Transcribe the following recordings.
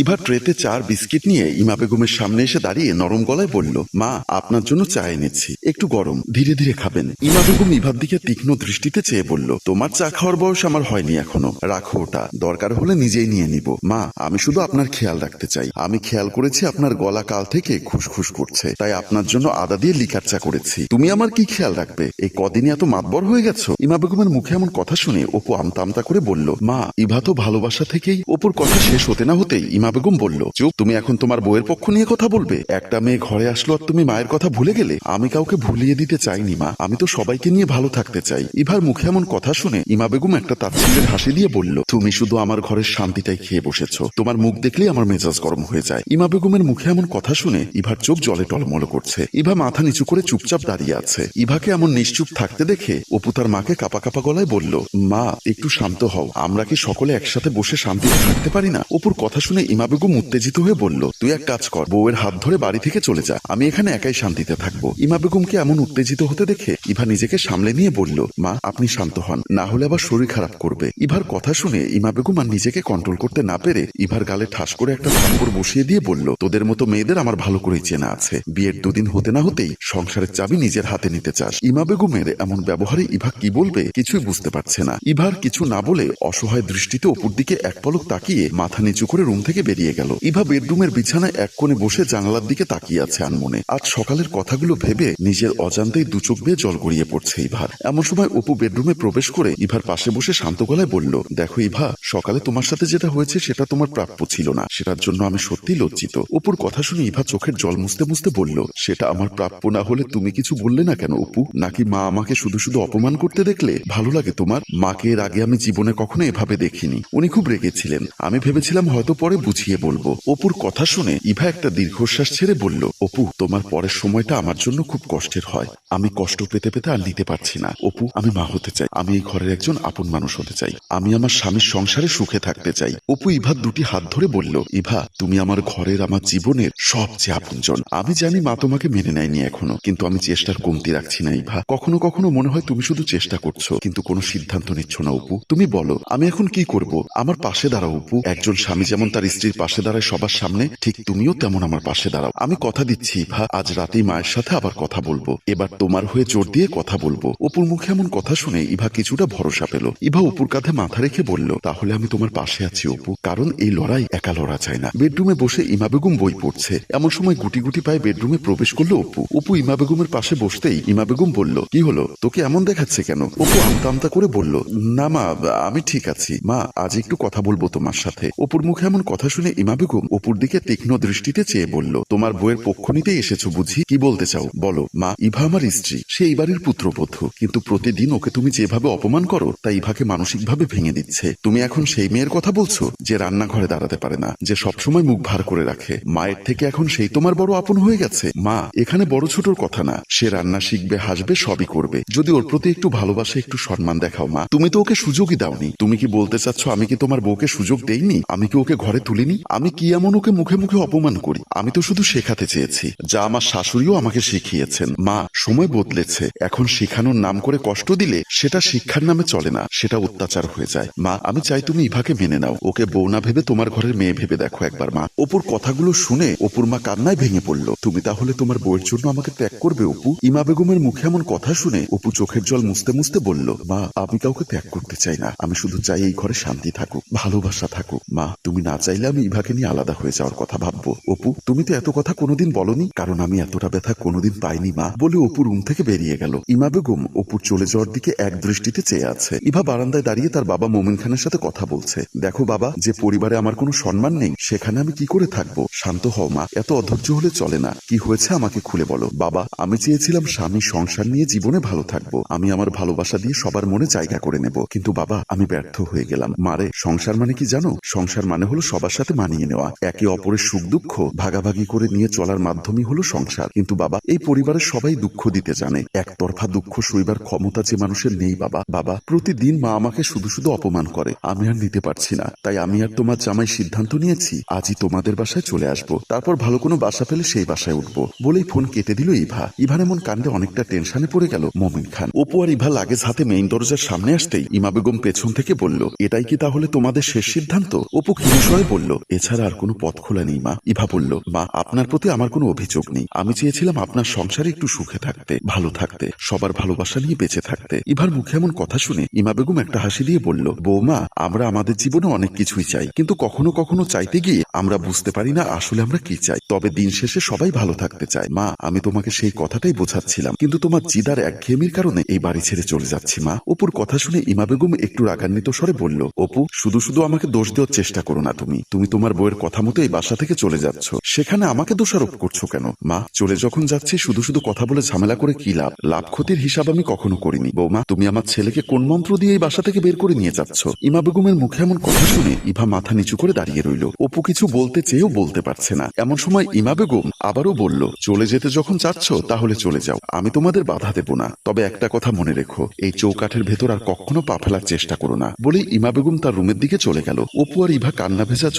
ইভা ট্রেতে চার বিস্কিট নিয়ে ইমা বেগমের সামনে এসে দাঁড়িয়ে নরম গলায় বলল, মা, আপনার জন্য চা এনেছি, একটু গরম, ধীরে ধীরে খাবেন। ইমা বেগম ইভার দিকে তীক্ষ্ণ দৃষ্টিতে চেয়ে বলল, তোমার চা খাওয়ার বয়স আমার হয়নি এখনও, রাখো ওটা, দরকার হলে নিজেই নিয়ে নিব। মা, আমি শুধু আপনার খেয়াল রাখতে চাই, আমি খেয়াল করেছি আপনার গলা কাল থেকে খুশখুশ করছে, তাই আপনার জন্য আদা দিয়ে লিকার চা করেছি। তুমি আমার কি খেয়াল রাখবে? এই কদিনে এত মাতবর হয়ে গেছো? ইমা বেগমের মুখে এমন কথা শুনে অপু আমতা আমতা করে বলল, মা, ইভা তো ভালোবাসা থেকেই, অপুর কথা শেষ হতে না হতেই ইমা বেগম বলল, চুপ, তুমি এখন তোমার বউয়ের পক্ষ নিয়ে কথা বলবে। একটা মেয়ে ঘরে আসলো আর তুমি মায়ের কথা ভুলে গেলে, আমি কাউকে ভুলিয়ে দিতে চাইনি, মা। আমি তো সবাইকে নিয়ে ভালো থাকতে চাই। ইভার মুখে এমন কথা শুনে ইমা বেগম একটা তাচ্ছিল্যের হাসি দিয়ে বলল, তুমি শুধু আমার ঘরের শান্তিটাই খেয়ে বসেছো। তোমার মুখ দেখলেই আমার মেজাজ গরম হয়ে যায়। ইমা বেগমের মুখে এমন কথা শুনে ইভার চোখ জলে টলমল করছে। ইভা মাথা নিচু করে চুপচাপ দাঁড়িয়ে আছে। ইভাকে এমন নিশ্চুপ থাকতে দেখে অপু তার মাকে কাপা কাপা গলায় বলল, মা, একটু শান্ত হও। আমরা কি সকলে একসাথে বসে শান্তিতে থাকতে পারি না? অপুর কথা শুনে ইমা বেগম উত্তেজিত হয়ে বলল, তুই এক কাজ কর, বউয়ের হাত ধরে বাড়ি থেকে চলে যা, আমি এখানে একাই শান্তিতে থাকব। ইমা বেগমকে এমন উত্তেজিত হতে দেখে ইভা নিজেকে সামলে নিয়ে বলল, মা, আপনি শান্ত হন, না হলে আবার শরীর খারাপ করবে। ইভার কথা শুনে ইমা বেগম আর নিজেকে কন্ট্রোল করতে না পেরে ইভার গালে ঠাস করে একটা থাপ্পড় বসিয়ে দিয়ে বলল, তোদের মতো মেয়েদের আমার ভালো করেই চেনা আছে। বিয়ের দুদিন হতে না হতেই সংসারের চাবি নিজের হাতে নিতে চাস। ইমা বেগমের এমন ব্যবহারে ইভা কি বলবে কিছুই বুঝতে পারছে না। ইভার কিছু না বলে অসহায় দৃষ্টিতে অপুর দিকে এক পলক তাকিয়ে মাথা নিচু করে রুম থেকে বেরিয়ে গেল। ইভা বেডরুমের বিছানায় এক কোণে বসে জানালার দিকে তাকিয়ে আছে আনমনে। আজ সকালের কথাগুলো ভেবে নিজের অজান্তেই দু চোখ বেয়ে জল গড়িয়ে পড়ছে ইভার। এমন সময় অপু বেডরুমে প্রবেশ করে ইভার পাশে বসে শান্ত গলায় বলল, দেখো ইভা, সকালে তোমার সাথে যেটা হয়েছে সেটা তোমার প্রাপ্য ছিল না। সেটার জন্য আমি সত্যিই লজ্জিত। অপুর কথা শুনে ইভা চোখের জল মুছতে মুছতে বলল, সেটা আমার প্রাপ্য না হলে তুমি কিছু বললে না কেন অপু? নাকি মা আমাকে শুধু শুধু অপমান করতে দেখলে? ভালো লাগে তোমার? মাকে এর আগে আমি জীবনে কখনো এভাবে দেখিনি। উনি খুব রেগেছিলেন আমি ভেবেছিলাম হয়তো পরে বুঝিয়ে বলব। অপুর কথা শুনে ইভা একটা দীর্ঘশ্বাস ছেড়ে বলল, অপু, তোমার পরের সময়টা আমার জন্য খুব কষ্টের হয়। আমি কষ্ট পেতে পেতে আর নিতে পারছি না। অপু, আমি মা হতে চাই। আমি এই ঘরের একজন আপন মানুষ হতে চাই। আমি আমার স্বামীর সংসারে সুখে থাকতে চাই। অপু ইভার দুটি হাত ধরে বলল, ইভা, তুমি আমার ঘরের, আমার জীবনের সবচেয়ে আপনজন। আমি জানি মা তোমাকে মেনে নেয়নি এখনও, কিন্তু আমি চেষ্টার কমতি রাখছি না ইভা। কখনো কখনো মনে হয় তুমি শুধু চেষ্টা করছ, কিন্তু কোনো সিদ্ধান্ত নিচ্ছ না অপু। তুমি বলো, আমি এখন কি করব? আমার পাশে দাঁড়াও অপু। একজন স্বামী যেমন তার স্ত্রীর পাশে দাঁড়ায় সবার সামনে, ঠিক তুমিও তেমন আমার পাশে দাঁড়াও। আমি কথা দিচ্ছি ইভা আজ রাতেই মায়ের সাথে আবার কথা বলব। এবার তোমার হয়ে জোর দিয়ে কথা বলব। অপুর মুখে এমন কথা শুনে ইভা কিছুটা ভরসা পেল। ইভা অপুর কাঁধে মাথা রেখে বলল, তাহলে আমি তোমার পাশে আছি অপু, কারণ এই লড়াই একা লড়া যায় না। বেডরুমে বসে ইমা বেগম বই পড়ছে। এমন সময় গুটি গুটি পায়ে বেডরুমে প্রবেশ করল অপু। অপু ইমা বেগমের পাশে বসতেই ইমা বেগম বলল, কি হলো? তোকে এমন দেখাচ্ছে কেন? অপু আমতা আমতা করে বলল, না মা, আমি ঠিক আছি। মা, আজ একটু কথা বলব তোমার সাথে। অপুর মুখে এমন কথা শুনে ইমা বেগম অপুর দিকে তীক্ষ্ণ দৃষ্টিতে চেয়ে বলল, তোমার বইয়ের পক্ষ নিতে এসেছ বুঝি? কি বলতে চাও? বলো, মা, ইভা আমার স্ত্রী, সে এই বাড়ির পুত্রবধূ। কিন্তু প্রতিদিন ওকে তুমি যেভাবে অপমান করো, তা ইভাকে মানসিকভাবে ভেঙে দিচ্ছে। তুমি এখন সেই মেয়ের কথা বলছো, যে রান্নাঘরে দাঁড়াতে পারে না, যে সবসময় মুখ ভার করে রাখে। মায়ের থেকে এখন সেই তোমার বড় আপন হয়ে গেছে। মা, এখানে বড় ছোটর কথা না, সে রান্না শিখবে, হাসবে, সবই করবে। যদি ওর প্রতি একটু ভালোবাসা, একটু সম্মান দেখাও মা। তুমি তো ওকে সুযোগই দাওনি। তুমি কি বলতে চাচ্ছ, আমি কি তোমার বউকে সুযোগ দেইনি? আমি কি ওকে ঘরে তুলিনি? আমি কি এমন ওকে মুখে মুখে অপমান করি? আমি তো শুধু শেখাতে চেয়েছি। যা আমার শাশুড়িও আমাকে শিখিয়েছেন। মা, সময় বদলেছে। এখন শেখানোর নাম করে কষ্ট দিলে সেটা শিক্ষার নামে চলে না, সেটা অত্যাচার হয়ে যায়। মা, আমি চাই তুমি ইভাকে মেনে নাও। ওকে বউ না ভেবে তোমার ঘরের মেয়ে ভেবে দেখো একবার, মা। অপুর কথাগুলো শুনে অপুর মা কান্নায় ভেঙে পড়ল। তুমি তাহলে তোমার বউয়ের জন্য আমাকে ত্যাগ করবে, অপু? ইমা বেগমের মুখে এমন কথা শুনে অপু চোখের জল মুছতে মুছতে বলল, মা, আমি কাউকে ত্যাগ করতে চাই না। আমি শুধু চাই এই ঘরে শান্তি থাকুক, ভালোবাসা থাকুক। মা, তুমি না চাইলে আমি ইভাকে নিয়ে আলাদা হয়ে যাওয়ার কথা ভাববো। অপু, তুমি তো এত কথা কোনোদিন বলনি? কারণ আমি এতটা ব্যথা কোনোদিন পাইনি, মা। বলে অপু রুম থেকে বেরিয়ে গেল। ইমা বেগম অপুর চলে যাওয়ার দিকে এক দৃষ্টিতে চেয়ে আছে। ইভা বারান্দায় দাঁড়িয়ে তার বাবা মোমিন খানের সাথে কথা বলছে। দেখো বাবা, যে পরিবারে আমার কোনো সম্মান নেই, সেখানে আমি কি করে থাকব? শান্ত হও, মা। এত অধৈর্য হলে চলে না। কি হয়েছে আমাকে খুলে বলো। বাবা, আমি চেয়েছিলাম স্বামী সংসার নিয়ে জীবনে ভালো থাকব। আমি আমার ভালোবাসা দিয়ে সবার মনে জায়গা করে নেব। কিন্তু বাবা, আমি ব্যর্থ হয়ে গেলাম। মারে সংসার মানে কি জানো? সংসার মানে হলো সবার সাথে মানিয়ে নেওয়া। একে অপরের সুখ দুঃখ ভাগাভাগি করে নিয়ে চলার মাধ্যমই হলো সংসার। কিন্তু বাবা, এই পরিবারের সবাই দুঃখ দিতে জানে। একতরফা দুঃখ সইবার ক্ষমতা যে মানুষের নেই বাবা। বাবা, প্রতিদিন মা আমাকে শুধু শুধু অপমান করে। আমি আর নিতে পারছি না। তাই আমি আর তোমার জামাই সিদ্ধান্ত নিয়েছি, আজই তোমাদের বাসায় চলে আসব। তারপর ভালো কোনো বাসা পেলে সেই বাসায় উঠবো। বলেই ফোন কেটে দিল ইভা। ইভার এমন কাণ্ডে অনেকটা টেনশনে পড়ে গেল মমিন খান। অপু আর ইভা লাগেজ হাতে মেইন দরজার সামনে আসতেই ইমা বেগম পেছন থেকে বলল, এটাই কি তাহলে তোমাদের শেষ সিদ্ধান্ত? অপু ক্ষীণস্বরে বলল বলল, এছাড়া আর কোনো পথ খোলা নেই, মা। ইভা বলল, মা, আপনার প্রতি আমার কোনো অভিযোগ নেই। আমি চেয়েছিলাম আপনার সংসারে একটু সুখে থাকতে, ভালো থাকতে, সবার ভালোবাসা নিয়ে বেঁচে থাকতে। ইভার মুখে এমন কথা শুনে ইমা বেগম একটা হাসি দিয়ে বলল, বৌমা, আমরা আমাদের জীবনে অনেক কিছুই চাই, কিন্তু কখনো কখনো চাইতে গিয়ে আমরা বুঝতে পারি না আসলে আমরা কি চাই। তবে দিন শেষে সবাই ভালো থাকতে চায়। মা, আমি তোমাকে সেই কথাটাই বোঝাচ্ছিলাম, কিন্তু তোমার জিদার একঘেয়েমির কারণে এই বাড়ি ছেড়ে চলে যাচ্ছি, মা। অপুর কথা শুনে ইমা বেগম একটু রাগান্বিত স্বরে বলল, অপু, শুধু শুধু আমাকে দোষ দেওয়ার চেষ্টা করো না তুমি। তুমি তোমার বইয়ের কথা মতো এই বাসা থেকে চলে যাচ্ছ। সেখানে আমাকে দোষারোপ করছ কেন? মা, চলে যখন যাচ্ছি, শুধু শুধু কথা বলে ঝামেলা করে কি লাভ? লাভ ক্ষতির হিসাব আমি কখনো করিনি। বৌমা, তুমি আমার ছেলেকে কোন মন্ত্র দিয়ে এই বাসা থেকে বের করে নিয়ে যাচ্ছ? ইমা বেগমের মুখে এমন কথা শুনে ইভা মাথা নিচু করে দাঁড়িয়ে রইল। অপু কিছু বলতে চেয়েও বলতে পারছে না। এমন সময় ইমা বেগম আবারও বলল, চলে যেতে যখন চাচ্ছ, তাহলে চলে যাও। আমি তোমাদের বাধা দেব না। তবে একটা কথা মনে রেখো, এই চৌকাঠের ভেতর আর কখনো পা ফেলার চেষ্টা করো না। বলে ইমা বেগম তার রুমের দিকে চলে গেল। অপু আর ইভা কান্না ভেজা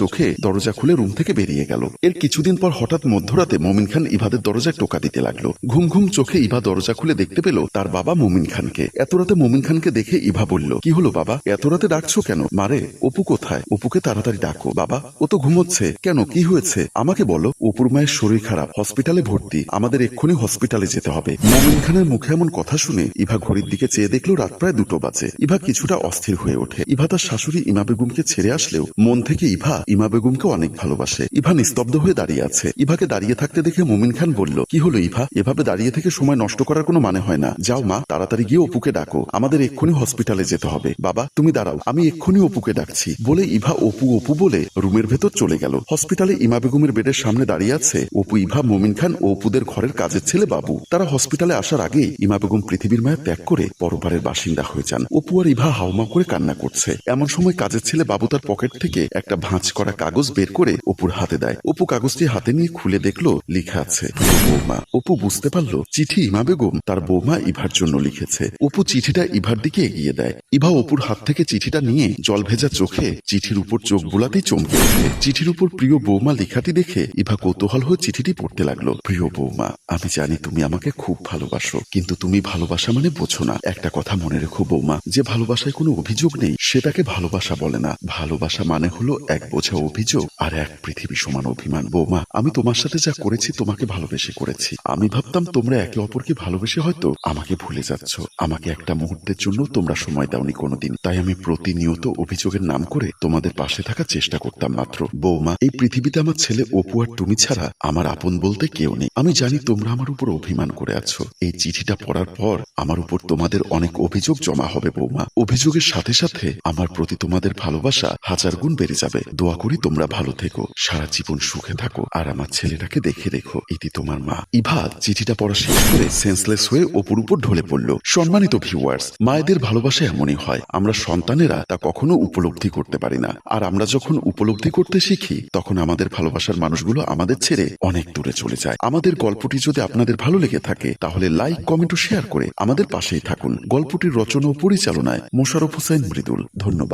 দরজা খুলে রুম থেকে বেরিয়ে গেল। এর কিছুদিন পর হঠাৎ মধ্যরাতে মমিন খান ইভাদের দরজায় টোকা দিতে লাগল। ঘুম ঘুম চোখে ইভা দরজা খুলে দেখতে পেল তার বাবা মমিন খানকে। এত রাতে মমিন খানকে দেখে ইভা বলল, কি হলো বাবা? এত রাতে ডাকছো কেন? মারে, অপু কোথায়? অপুকে তাড়াতাড়ি ডাকো। বাবা, ও তো ঘুমোচ্ছে। কেন? কি হয়েছে? আমাকে বলো। অপুর মায়ের শরীর খারাপ। হসপিটালে ভর্তি। আমাদের এক্ষুনি হসপিটালে যেতে হবে। মমিন খানের মুখে এমন কথা শুনে ইভা ঘড়ির দিকে চেয়ে দেখল রাত প্রায় দুটো বাজে। ইভা কিছুটা অস্থির হয়ে ওঠে। ইভা তার শাশুড়ি ইমা বেগমকে ছেড়ে আসলেও মন থেকে ইভা ইমা বেগমকে অনেক ভালোবাসে। ইভা নিস্তব্ধ হয়ে দাঁড়িয়ে আছে। ইভাকে দাঁড়িয়ে থাকতে দেখে মুমিন খান বলল, কি হলো ইভা? এভাবে দাঁড়িয়ে থেকে সময় নষ্ট করার কোনো মানে হয় না। যাও মা, তাড়াতাড়ি গিয়ে অপুকে ডাকো। আমাদের এক্ষুনি হসপিটালে যেতে হবে। বাবা, তুমি দাঁড়াও, আমি এক্ষুনি অপুকে ডাকছি। বলে ইভা অপু অপু বলে রুমের ভেতর চলে গেল। হসপিটালে ইমা বেগমের বেডের সামনে দাঁড়িয়ে আছে অপু ইভা, মুমিন খান ও অপুদের ঘরের কাজের ছেলে বাবু। তারা হসপিটালে আসার আগে ইমা বেগম পৃথিবীর মায়া ত্যাগ করে পরপারের বাসিন্দা হয়ে যান। অপু আর ইভা হাউমা করে কান্না করছে। এমন সময় কাজের ছেলে বাবু তার পকেট থেকে একটা ভাঁজ করা কাগজ বের করে অপুর হাতে দেয়। অপু কাগজটি হাতে নিয়ে খুলে দেখল, লেখা আছে বৌমা। অপু বুঝতে পারল, চিঠি ইমা বেগম তার বৌমা ইভার জন্য লিখেছে। অপু চিঠিটা ইভার দিকে এগিয়ে দেয়। ইভা অপুর হাত থেকে চিঠিটা নিয়ে জল ভেজা চোখে চিঠির উপর চোখ বোলাতেই চমকে ওঠে। চিঠির উপর প্রিয় বৌমা লেখাটি দেখে ইভা কৌতূহল হয়ে চিঠিটি পড়তে লাগল। প্রিয় বৌমা, আমি জানি তুমি আমাকে খুব ভালোবাসো, কিন্তু তুমি ভালোবাসা মানে বোঝো না। একটা কথা মনে রেখো বৌমা, যে ভালোবাসায় কোনো অভিযোগ নেই, সেটাকে ভালোবাসা বলে না। ভালোবাসা মানে হলো এক বোঝা। অভিযোগ আর এক পৃথিবী সমান অভিমান। বৌমা, আমি তোমার সাথে যা করেছি তোমাকে ভালোবেসে করেছি। আমি ভাবতাম তোমরা একে অপরকে ভালোবেসে হয়তো আমাকে ভুলে যাচ্ছ। আমাকে একটা মুহূর্তের জন্য তোমরা সময় দাওনি কোনোদিন। তাই আমি প্রতিনিয়ত অভিযোগের নাম করে তোমাদের পাশে থাকার চেষ্টা করতাম মাত্র। বৌমা, এই পৃথিবীতে আমার ছেলে অপু আর তুমি ছাড়া আমার আপন বলতে কেউ নেই। আমি জানি তোমরা আমার উপর অভিমান করে আছো। এই চিঠিটা পড়ার পর আমার উপর তোমাদের অনেক অভিযোগ জমা হবে বৌমা। অভিযোগের সাথে সাথে আমার প্রতি তোমাদের ভালোবাসা হাজার গুণ বেড়ে যাবে। দোয়া করি তোমরা ভালো থেকো, সারা জীবন সুখে থাকো, আর আমার ছেলেটাকে দেখে রেখো, এটি তোমার মা। ইভা চিঠিটা পড়া শেষ করে সেন্সলেস হয়ে অপুর উপর ঢলে পড়ল। সম্মানিত ভিউয়ার্স মায়েদের ভালোবাসা এমনই হয়। আমরা সন্তানেরা তা কখনো উপলব্ধি করতে পারি না। আর আমরা যখন উপলব্ধি করতে শিখি, তখন আমাদের ভালোবাসার মানুষগুলো আমাদের ছেড়ে অনেক দূরে চলে যায়। আমাদের গল্পটি যদি আপনাদের ভালো লেগে থাকে, তাহলে লাইক কমেন্ট ও শেয়ার করে আমাদের পাশেই থাকুন। গল্পটির রচনা ও পরিচালনায় মোশারফ হোসেন মৃদুল। ধন্যবাদ।